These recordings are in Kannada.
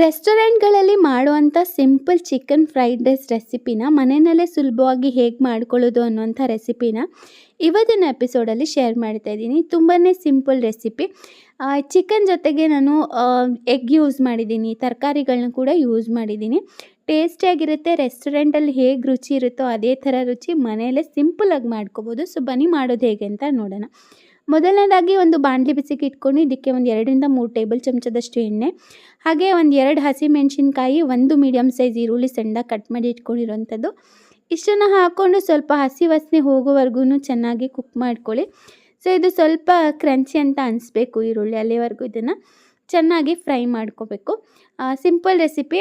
ರೆಸ್ಟೋರೆಂಟ್ಗಳಲ್ಲಿ ಮಾಡುವಂಥ ಸಿಂಪಲ್ ಚಿಕನ್ ಫ್ರೈಡ್ ರೈಸ್ ರೆಸಿಪಿನ ಮನೆಯಲ್ಲೇ ಸುಲಭವಾಗಿ ಹೇಗೆ ಮಾಡ್ಕೊಳ್ಳೋದು ಅನ್ನುವಂಥ ರೆಸಿಪಿನ ಇವತ್ತಿನ ಎಪಿಸೋಡಲ್ಲಿ ಶೇರ್ ಮಾಡ್ತಾ ಇದ್ದೀನಿ. ತುಂಬಾ ಸಿಂಪಲ್ ರೆಸಿಪಿ. ಚಿಕನ್ ಜೊತೆಗೆ ನಾನು ಎಗ್ ಯೂಸ್ ಮಾಡಿದ್ದೀನಿ ತರಕಾರಿಗಳನ್ನ ಕೂಡ ಯೂಸ್ ಮಾಡಿದ್ದೀನಿ. ಟೇಸ್ಟಿಯಾಗಿರುತ್ತೆ, ರೆಸ್ಟೋರೆಂಟಲ್ಲಿ ಹೇಗೆ ರುಚಿ ಇರುತ್ತೋ ಅದೇ ಥರ ರುಚಿ ಮನೆಯಲ್ಲೇ ಸಿಂಪಲಾಗಿ ಮಾಡ್ಕೋಬೋದು. ಸೊ, ಬನ್ನಿ ಮಾಡೋದು ಹೇಗೆ ಅಂತ ನೋಡೋಣ. ಮೊದಲನೇದಾಗಿ ಒಂದು ಬಾಣಲಿ ಬಿಸಿಗೆ ಇಟ್ಕೊಂಡು ಇದಕ್ಕೆ ಒಂದು ಎರಡರಿಂದ ಮೂರು ಟೇಬಲ್ ಚಮಚದಷ್ಟು ಎಣ್ಣೆ, ಹಾಗೆ ಒಂದು ಎರಡು ಹಸಿ ಮೆಣಸಿನ್ಕಾಯಿ, ಒಂದು ಮೀಡಿಯಮ್ ಸೈಜ್ ಈರುಳ್ಳಿ ಸಣ್ಣ ಕಟ್ ಮಾಡಿ ಇಟ್ಕೊಂಡಿರುವಂಥದ್ದು. ಇಷ್ಟನ್ನು ಹಾಕ್ಕೊಂಡು ಸ್ವಲ್ಪ ಹಸಿ ವಾಸನೆ ಹೋಗೋವರೆಗೂ ಚೆನ್ನಾಗಿ ಕುಕ್ ಮಾಡ್ಕೊಳ್ಳಿ. ಸೊ ಇದು ಸ್ವಲ್ಪ ಕ್ರಂಚಿ ಅಂತ ಅನಿಸ್ಬೇಕು ಈರುಳ್ಳಿ ಅಲ್ಲಿವರೆಗೂ ಇದನ್ನು. ಚೆನ್ನಾಗಿ ಫ್ರೈ ಮಾಡ್ಕೋಬೇಕು. ಸಿಂಪಲ್ ರೆಸಿಪಿ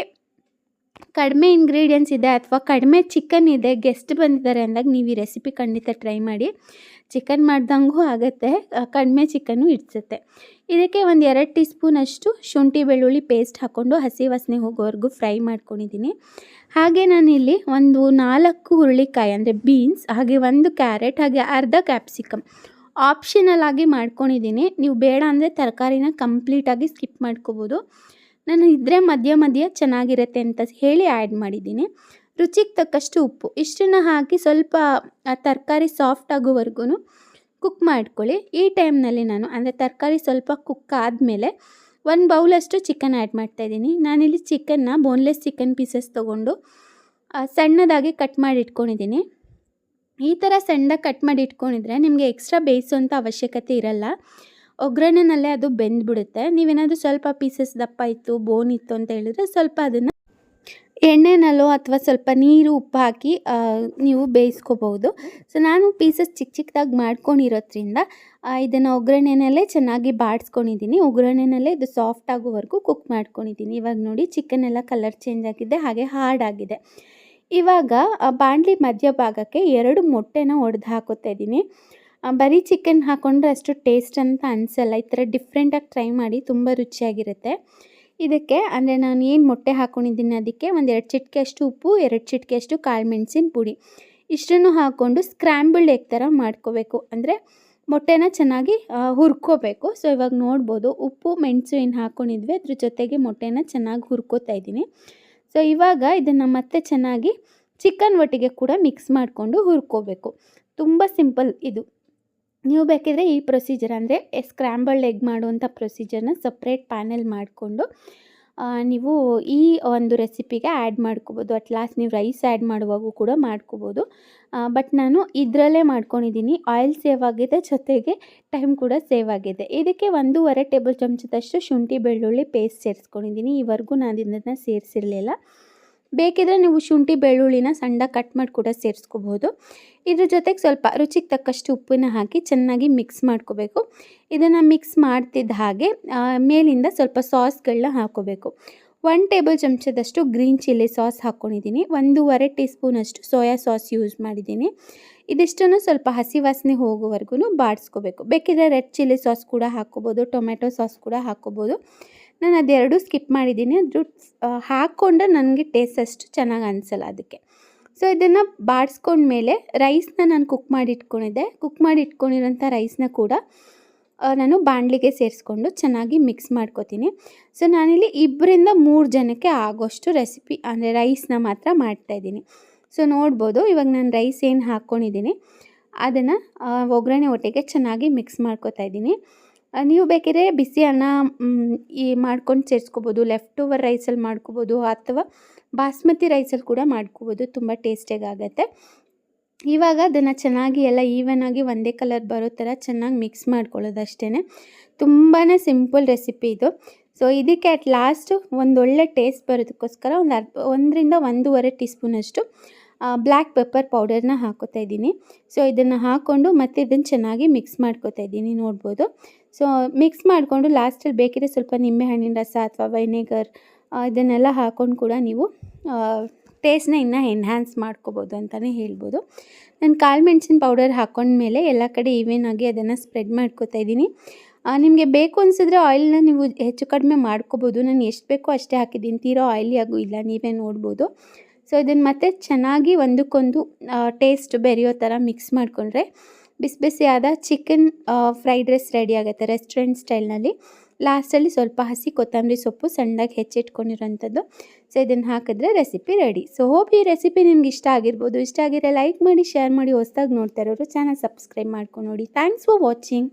ಕಡಿಮೆ ಇಂಗ್ರೀಡಿಯೆಂಟ್ಸ್ ಇದೆ ಅಥವಾ ಕಡಿಮೆ ಚಿಕನ್ ಇದೆ ಗೆಸ್ಟ್ ಬಂದಿದ್ದಾರೆ ಅಂದಾಗ ನೀವು ಈ ರೆಸಿಪಿ ಖಂಡಿತ ಟ್ರೈ ಮಾಡಿ. ಚಿಕನ್ ಮಾಡ್ದಂಗೂ ಆಗುತ್ತೆ ಕಡಿಮೆ ಚಿಕನ್ನು ಇಡ್ಸುತ್ತೆ. ಇದಕ್ಕೆ ಒಂದು ಎರಡು ಟೀ ಸ್ಪೂನಷ್ಟು ಶುಂಠಿ ಬೆಳ್ಳುಳ್ಳಿ ಪೇಸ್ಟ್ ಹಾಕ್ಕೊಂಡು ಹಸಿ ವಾಸನೆ ಹೋಗೋವರೆಗೂ ಫ್ರೈ ಮಾಡ್ಕೊಂಡಿದ್ದೀನಿ. ಹಾಗೆ ನಾನಿಲ್ಲಿ ಒಂದು ನಾಲ್ಕು ಹುರುಳಿಕಾಯಿ ಅಂದರೆ ಬೀನ್ಸ್ ಹಾಗೆ ಒಂದು ಕ್ಯಾರೆಟ್ ಹಾಗೆ ಅರ್ಧ ಕ್ಯಾಪ್ಸಿಕಮ್ ಆಪ್ಷನಲ್ ಆಗಿ ಮಾಡ್ಕೊಂಡಿದ್ದೀನಿ. ನೀವು ಬೇಡ ಅಂದರೆ ತರಕಾರಿನ ಕಂಪ್ಲೀಟಾಗಿ ಸ್ಕಿಪ್ ಮಾಡ್ಕೋಬೋದು. ನಾನು ಇದ್ದರೆ ಮಧ್ಯ ಮಧ್ಯ ಚೆನ್ನಾಗಿರುತ್ತೆ ಅಂತ ಹೇಳಿ ಆ್ಯಡ್ ಮಾಡಿದ್ದೀನಿ. ರುಚಿಗೆ ತಕ್ಕಷ್ಟು ಉಪ್ಪು. ಇಷ್ಟನ್ನು ಹಾಕಿ ಸ್ವಲ್ಪ ತರಕಾರಿ ಸಾಫ್ಟ್ ಆಗೋವರೆಗೂ ಕುಕ್ ಮಾಡ್ಕೊಳ್ಳಿ. ಈ ಟೈಮ್ನಲ್ಲಿ ನಾನು, ಅಂದರೆ ತರಕಾರಿ ಸ್ವಲ್ಪ ಕುಕ್ ಆದಮೇಲೆ ಒಂದು ಬೌಲಷ್ಟು ಚಿಕನ್ ಆ್ಯಡ್ ಮಾಡ್ತಾಯಿದ್ದೀನಿ ನಾನಿಲ್ಲಿ ಚಿಕನ್ನ ಬೋನ್ಲೆಸ್ ಚಿಕನ್ ಪೀಸಸ್ ತೊಗೊಂಡು ಸಣ್ಣದಾಗಿ ಕಟ್ ಮಾಡಿ ಇಟ್ಕೊಂಡಿದ್ದೀನಿ ಈ ಥರ ಸಣ್ಣದಾಗಿ ಕಟ್ ಮಾಡಿ ಇಟ್ಕೊಂಡಿದ್ರೆ ನಿಮಗೆ ಎಕ್ಸ್ಟ್ರಾ ಬೇಯಿಸುವಂಥ ಅವಶ್ಯಕತೆ ಇರಲ್ಲ. ಒಗ್ಗರಣೆನಲ್ಲೇ ಅದು ಬೆಂದ್ಬಿಡುತ್ತೆ. ನೀವೇನಾದರೂ ಸ್ವಲ್ಪ ಪೀಸಸ್ ದಪ್ಪ ಇತ್ತು ಬೋನ್ ಇತ್ತು ಅಂತ ಹೇಳಿದ್ರೆ ಸ್ವಲ್ಪ ಅದನ್ನು ಎಣ್ಣೆನಲ್ಲೋ ಅಥವಾ ಸ್ವಲ್ಪ ನೀರು ಉಪ್ಪು ಹಾಕಿ ನೀವು ಬೇಯಿಸ್ಕೋಬಹುದು. ಸೊ ನಾನು ಪೀಸಸ್ ಚಿಕ್ಕ ಚಿಕ್ಕದಾಗಿ ಮಾಡ್ಕೊಂಡಿರೋದ್ರಿಂದ ಇದನ್ನು ಒಗ್ಗರಣೆನಲ್ಲೇ ಚೆನ್ನಾಗಿ ಬಾಡಿಸ್ಕೊಂಡಿದ್ದೀನಿ ಒಗ್ಗರಣೆನಲ್ಲೇ ಇದು ಸಾಫ್ಟ್ ಆಗೋವರೆಗೂ ಕುಕ್ ಮಾಡ್ಕೊಂಡಿದ್ದೀನಿ ಇವಾಗ ನೋಡಿ ಚಿಕನ್ ಎಲ್ಲ ಕಲರ್ ಚೇಂಜ್ ಆಗಿದೆ, ಹಾಗೆ ಹಾರ್ಡ್ ಆಗಿದೆ. ಇವಾಗ ಬಾಣಲಿ ಮಧ್ಯಭಾಗಕ್ಕೆ ಎರಡು ಮೊಟ್ಟೆನ ಒಡೆದು ಹಾಕೋತಾ ಇದ್ದೀನಿ ಬರೀ ಚಿಕನ್ ಹಾಕ್ಕೊಂಡ್ರೆ ಅಷ್ಟು ಟೇಸ್ಟ್ ಅಂತ ಅನಿಸಲ್ಲ. ಈ ಥರ ಡಿಫ್ರೆಂಟಾಗಿ ಟ್ರೈ ಮಾಡಿ ತುಂಬ ರುಚಿಯಾಗಿರುತ್ತೆ. ಇದಕ್ಕೆ ಅಂದರೆ ನಾನು ಏನು ಮೊಟ್ಟೆ ಹಾಕ್ಕೊಂಡಿದ್ದೀನಿ ಅದಕ್ಕೆ ಒಂದು ಎರಡು ಚಿಟಿಕೆ ಅಷ್ಟು ಉಪ್ಪು, ಎರಡು ಚಿಟಿಕೆ ಅಷ್ಟು ಕಾಳು ಮೆಣಸಿನ ಪುಡಿ. ಇಷ್ಟನ್ನು ಹಾಕ್ಕೊಂಡು ಸ್ಕ್ರ್ಯಾಂಬಲ್ಡ್ ಎಗ್ ಥರ ಮಾಡ್ಕೋಬೇಕು. ಅಂದರೆ ಮೊಟ್ಟೆನ ಚೆನ್ನಾಗಿ ಹುರ್ಕೋಬೇಕು. ಸೊ ಇವಾಗ ನೋಡ್ಬೋದು ಉಪ್ಪು, ಮೆಣಸು ಏನು ಹಾಕ್ಕೊಂಡಿದ್ವಿ ಅದ್ರ ಜೊತೆಗೆ ಮೊಟ್ಟೆನ ಚೆನ್ನಾಗಿ ಹುರ್ಕೋತಾ ಇದ್ದೀನಿ. ಸೊ ಇವಾಗ ಇದನ್ನು ಮತ್ತೆ ಚೆನ್ನಾಗಿ ಚಿಕನ್ ಒಟ್ಟಿಗೆ ಕೂಡ ಮಿಕ್ಸ್ ಮಾಡಿಕೊಂಡು ಹುರ್ಕೋಬೇಕು. ತುಂಬ ಸಿಂಪಲ್ ಇದು. ನೀವು ಬೇಕಿದ್ರೆ ಈ ಪ್ರೊಸೀಜರ್ ಅಂದರೆ ಸ್ಕ್ರ್ಯಾಂಬಲ್ಡ್ ಎಗ್ ಮಾಡುವಂಥ ಪ್ರೊಸೀಜರ್ನ ಸಪ್ರೇಟ್ ಪ್ಯಾನಲ್ ಮಾಡಿಕೊಂಡು ನೀವು ಈ ಒಂದು ರೆಸಿಪಿಗೆ ಆ್ಯಡ್ ಮಾಡ್ಕೋಬೋದು. ಅಟ್ ಲಾಸ್ಟ್ ನೀವು ರೈಸ್ ಆ್ಯಡ್ ಮಾಡುವಾಗೂ ಕೂಡ ಮಾಡ್ಕೋಬೋದು. ಬಟ್ ನಾನು ಇದರಲ್ಲೇ ಮಾಡ್ಕೊಂಡಿದ್ದೀನಿ ಆಯಿಲ್ ಸೇವ್ ಆಗಿದೆ, ಜೊತೆಗೆ ಟೈಮ್ ಕೂಡ ಸೇವ್ ಆಗಿದೆ. ಇದಕ್ಕೆ ಒಂದೂವರೆ ಟೇಬಲ್ ಚಮಚದಷ್ಟು ಶುಂಠಿ ಬೆಳ್ಳುಳ್ಳಿ ಪೇಸ್ಟ್ ಸೇರಿಸ್ಕೊಂಡಿದ್ದೀನಿ ಈವರೆಗೂ ನಾನು ಇದನ್ನು ಸೇರಿಸಿರಲಿಲ್ಲ. ಬೇಕಿದ್ರೆ ನೀವು ಶುಂಠಿ ಬೆಳ್ಳುಳ್ಳಿನ ಸಣ್ಣ ಕಟ್ ಮಾಡಿ ಕೂಡ ಸೇರಿಸ್ಕೋಬೋದು. ಇದ್ರ ಜೊತೆಗೆ ಸ್ವಲ್ಪ ರುಚಿಗೆ ತಕ್ಕಷ್ಟು ಉಪ್ಪನ್ನ ಹಾಕಿ ಚೆನ್ನಾಗಿ ಮಿಕ್ಸ್ ಮಾಡ್ಕೋಬೇಕು. ಇದನ್ನು ಮಿಕ್ಸ್ ಮಾಡ್ತಿದ್ದ ಹಾಗೆ ಮೇಲಿಂದ ಸ್ವಲ್ಪ ಸಾಸ್ಗಳನ್ನ ಹಾಕೋಬೇಕು. ಒನ್ ಟೇಬಲ್ ಚಮಚದಷ್ಟು ಗ್ರೀನ್ ಚಿಲ್ಲಿ ಸಾಸ್ ಹಾಕ್ಕೊಂಡಿದ್ದೀನಿ ಒಂದೂವರೆ ಟೀ ಸ್ಪೂನಷ್ಟು ಸೋಯಾ ಸಾಸ್ ಯೂಸ್ ಮಾಡಿದ್ದೀನಿ. ಇದಿಷ್ಟನ್ನು ಸ್ವಲ್ಪ ಹಸಿ ವಾಸನೆ ಹೋಗೋವರೆಗೂ ಬಾಡಿಸ್ಕೋಬೇಕು ಬೇಕಿದ್ರೆ ರೆಡ್ ಚಿಲ್ಲಿ ಸಾಸ್ ಕೂಡ ಹಾಕ್ಕೋಬೋದು ಟೊಮೆಟೊ ಸಾಸ್ ಕೂಡ ಹಾಕ್ಕೋಬೋದು. ನಾನು ಅದೆರಡು ಸ್ಕಿಪ್ ಮಾಡಿದ್ದೀನಿ. ಅದು ಹಾಕ್ಕೊಂಡ್ರೆ ನನಗೆ ಟೇಸ್ಟ್ ಅಷ್ಟು ಚೆನ್ನಾಗಿ ಅನಿಸಲ್ಲ ಅದಕ್ಕೆ. ಸೊ ಇದನ್ನು ಬಾಡಿಸ್ಕೊಂಡ್ಮೇಲೆ ರೈಸ್ನ ನಾನು ಕುಕ್ ಮಾಡಿ ಇಟ್ಕೊಂಡಿದ್ದೆ ಕುಕ್ ಮಾಡಿ ಇಟ್ಕೊಂಡಿರೋಂಥ ರೈಸ್ನ ಕೂಡ ನಾನು ಬಾಣಲಿಗೆ ಸೇರಿಸ್ಕೊಂಡು ಚೆನ್ನಾಗಿ ಮಿಕ್ಸ್ ಮಾಡ್ಕೋತೀನಿ. ಸೊ ನಾನಿಲ್ಲಿ ಇಬ್ಬರಿಂದ ಮೂರು ಜನಕ್ಕೆ ಆಗೋಷ್ಟು ರೆಸಿಪಿ ಅಂದರೆ ರೈಸ್ನ ಮಾತ್ರ ಮಾಡ್ತಾಯಿದ್ದೀನಿ ಸೊ ನೋಡ್ಬೋದು ಇವಾಗ ನಾನು ರೈಸ್ ಏನು ಹಾಕ್ಕೊಂಡಿದ್ದೀನಿ. ಅದನ್ನು ಒಗ್ಗರಣೆ ಒಟ್ಟಿಗೆ ಚೆನ್ನಾಗಿ ಮಿಕ್ಸ್ ಮಾಡ್ಕೊತಾ ಇದ್ದೀನಿ. ಆ, ನೀವು ಬೇಕಿದ್ರೆ ಬಿಸಿ ಅನ್ನ ಈ ಮಾಡ್ಕೊಂಡು ಸೇರಿಸ್ಕೋಬೋದು. ಲೆಫ್ಟ್ ಓವರ್ ರೈಸಲ್ಲಿ ಮಾಡ್ಕೋಬೋದು ಅಥವಾ ಬಾಸ್ಮತಿ ರೈಸಲ್ಲಿ ಕೂಡ ಮಾಡ್ಕೋಬೋದು. ತುಂಬ ಟೇಸ್ಟಿಯಾಗುತ್ತೆ ಇವಾಗ ಅದನ್ನು ಚೆನ್ನಾಗಿ ಎಲ್ಲ ಆಗಿ ಒಂದೇ ಕಲರ್ ಬರೋ ಥರ ಚೆನ್ನಾಗಿ ಮಿಕ್ಸ್ ಮಾಡ್ಕೊಳ್ಳೋದು ಅಷ್ಟೇ ತುಂಬಾ ಸಿಂಪಲ್ ರೆಸಿಪಿ ಇದು. ಸೊ ಇದಕ್ಕೆ ಅಟ್ ಲಾಸ್ಟು ಒಂದೊಳ್ಳೆ ಟೇಸ್ಟ್ ಬರೋದಕ್ಕೋಸ್ಕರ ಒಂದು ಅರ್ಧ, ಒಂದರಿಂದ ಒಂದೂವರೆ ಟೀ ಸ್ಪೂನಷ್ಟು ಬ್ಲ್ಯಾಕ್ ಪೆಪ್ಪರ್ ಪೌಡರ್ನ ಹಾಕೋತಾ ಇದ್ದೀನಿ. ಸೊ ಇದನ್ನು ಹಾಕ್ಕೊಂಡು ಮತ್ತೆ ಇದನ್ನು ಚೆನ್ನಾಗಿ ಮಿಕ್ಸ್ ಮಾಡ್ಕೋತಾ ಇದ್ದೀನಿ, ನೋಡ್ಬೋದು. ಸೊ ಮಿಕ್ಸ್ ಮಾಡಿಕೊಂಡು ಲಾಸ್ಟಲ್ಲಿ ಬೇಕಿದ್ರೆ ಸ್ವಲ್ಪ ನಿಂಬೆಹಣ್ಣಿನ ರಸ ಅಥವಾ ವೈನೆಗರ್ ಇದನ್ನೆಲ್ಲ ಹಾಕ್ಕೊಂಡು ಕೂಡ ನೀವು ಟೇಸ್ಟ್ನ ಇನ್ನೂ ಎನ್ಹ್ಯಾನ್ಸ್ ಮಾಡ್ಕೋಬೋದು ಅಂತಲೇ ಹೇಳ್ಬೋದು. ನಾನು ಕಾಳು ಮೆಣಸಿನ ಪೌಡರ್ ಹಾಕ್ಕೊಂಡ್ಮೇಲೆ ಎಲ್ಲ ಕಡೆ ಈವೆನ್ ಆಗಿ ಅದನ್ನು ಸ್ಪ್ರೆಡ್ ಮಾಡ್ಕೋತಾ ಇದ್ದೀನಿ. ನಿಮಗೆ ಬೇಕು ಅನಿಸಿದ್ರೆ ಆಯಿಲ್ನ ನೀವು ಹೆಚ್ಚು ಕಡಿಮೆ ಮಾಡ್ಕೋಬೋದು. ನಾನು ಎಷ್ಟು ಬೇಕೋ ಅಷ್ಟೇ ಹಾಕಿದ್ದೀನಿ. ತೀರೋ ಆಯಿಲಿ ಆಗೂ ಇಲ್ಲ, ನೀವೇ ನೋಡ್ಬೋದು. ಸೊ ಇದನ್ನು ಮತ್ತೆ ಚೆನ್ನಾಗಿ ಒಂದಕ್ಕೊಂದು ಟೇಸ್ಟ್ ಬೆರೆಯೋ ಥರ ಮಿಕ್ಸ್ ಮಾಡಿಕೊಂಡ್ರೆ ಬಿಸಿ ಬಿಸಿಯಾದ ಚಿಕನ್ ಫ್ರೈಡ್ ರೈಸ್ ರೆಡಿ ಆಗುತ್ತೆ ರೆಸ್ಟೋರೆಂಟ್ ಸ್ಟೈಲ್ನಲ್ಲಿ ಲಾಸ್ಟಲ್ಲಿ ಸ್ವಲ್ಪ ಹಸಿ ಕೊತ್ತಂಬರಿ ಸೊಪ್ಪು ಸಣ್ಣದಾಗಿ ಹೆಚ್ಚಿಟ್ಕೊಂಡಿರೋಂಥದ್ದು. ಸೊ ಇದನ್ನು ಹಾಕಿದ್ರೆ ರೆಸಿಪಿ ರೆಡಿ ಸೊ ಹೋಪ್ ಈ ರೆಸಿಪಿ ನಿಮ್ಗೆ ಇಷ್ಟ ಆಗಿರ್ಬೋದು. ಇಷ್ಟ ಆಗಿದ್ರೆ ಲೈಕ್ ಮಾಡಿ ಶೇರ್ ಮಾಡಿ, ಹೊಸ್ದಾಗಿ ನೋಡ್ತಾ ಇರೋರು ಚಾನಲ್ ಸಬ್ಸ್ಕ್ರೈಬ್ ಮಾಡ್ಕೊಂಡು ನೋಡಿ. Thanks for watching